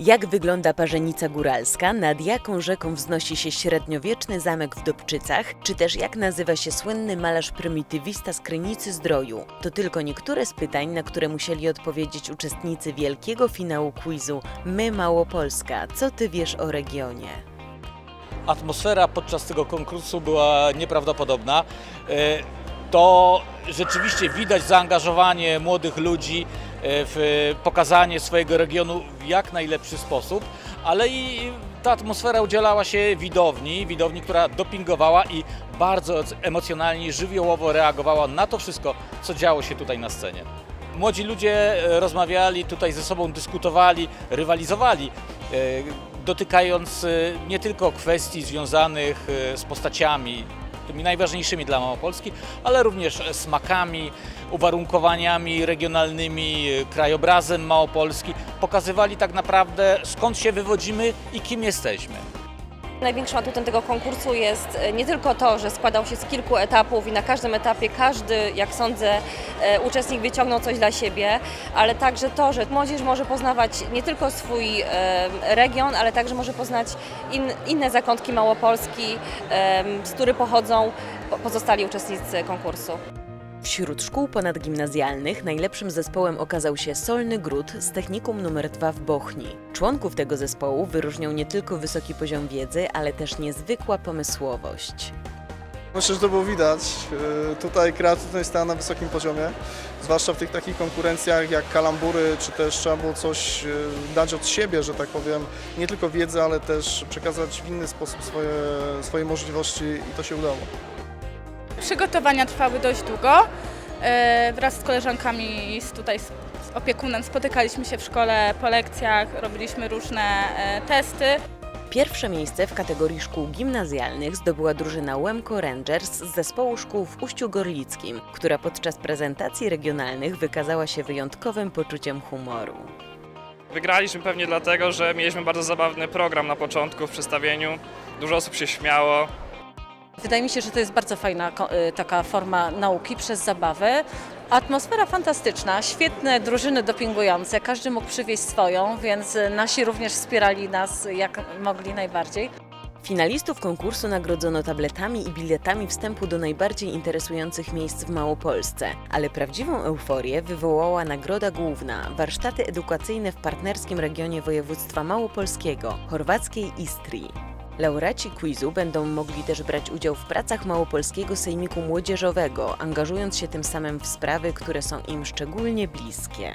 Jak wygląda Parzenica Góralska, nad jaką rzeką wznosi się średniowieczny zamek w Dobczycach, czy też jak nazywa się słynny malarz prymitywista z Krynicy Zdroju. To tylko niektóre z pytań, na które musieli odpowiedzieć uczestnicy wielkiego finału quizu My Małopolska. Co ty wiesz o regionie? Atmosfera podczas tego konkursu była nieprawdopodobna. E, To rzeczywiście widać zaangażowanie młodych ludzi w pokazanie swojego regionu w jak najlepszy sposób, ale i ta atmosfera udzielała się widowni, widowni, która dopingowała i bardzo emocjonalnie, żywiołowo reagowała na to wszystko, co działo się tutaj na scenie. Młodzi ludzie e, rozmawiali, tutaj ze sobą dyskutowali, rywalizowali, e, dotykając e, nie tylko kwestii związanych e, z postaciami, tymi najważniejszymi dla Małopolski, ale również smakami, uwarunkowaniami regionalnymi, krajobrazem Małopolski. Pokazywali tak naprawdę skąd się wywodzimy i kim jesteśmy. Największym atutem tego konkursu jest e, nie tylko to, że składał się z kilku etapów i na każdym etapie każdy, jak sądzę, e, uczestnik wyciągnął coś dla siebie, ale także to, że młodzież może poznawać nie tylko swój region, ale także może poznać in, inne zakątki Małopolski, z których pochodzą po- pozostali uczestnicy konkursu. Wśród szkół ponadgimnazjalnych najlepszym zespołem okazał się Solny Gród z technikum numer 2 w Bochni. Członków tego zespołu wyróżniał nie tylko wysoki poziom wiedzy, ale też niezwykła pomysłowość. Myślę, że to było widać. Yy, Tutaj kreatywność stała na wysokim poziomie, zwłaszcza w tych takich konkurencjach jak kalambury, czy też trzeba było coś yy, dać od siebie, że tak powiem, nie tylko wiedzę, ale też przekazać w inny sposób swoje, swoje możliwości i to się udało. Przygotowania trwały dość długo. E, Wraz z koleżankami z tutaj z opiekunem spotykaliśmy się w szkole po lekcjach, robiliśmy różne e, testy. Pierwsze miejsce w kategorii szkół gimnazjalnych zdobyła drużyna Łemko Rangers z zespołu szkół w Uściu Gorlickim, która podczas prezentacji regionalnych wykazała się wyjątkowym poczuciem humoru. Wygraliśmy pewnie dlatego, że mieliśmy bardzo zabawny program na początku w przedstawieniu. Dużo osób się śmiało. Wydaje mi się, że to jest bardzo fajna y, taka forma nauki przez zabawę. Atmosfera fantastyczna, świetne drużyny dopingujące, każdy mógł przywieźć swoją, więc nasi również wspierali nas jak mogli najbardziej. Finalistów konkursu nagrodzono tabletami i biletami wstępu do najbardziej interesujących miejsc w Małopolsce, ale prawdziwą euforię wywołała nagroda główna warsztaty edukacyjne w partnerskim regionie województwa małopolskiego chorwackiej Istrii. Laureaci quizu będą mogli też brać udział w pracach Małopolskiego Sejmiku Młodzieżowego, angażując się tym samym w sprawy, które są im szczególnie bliskie.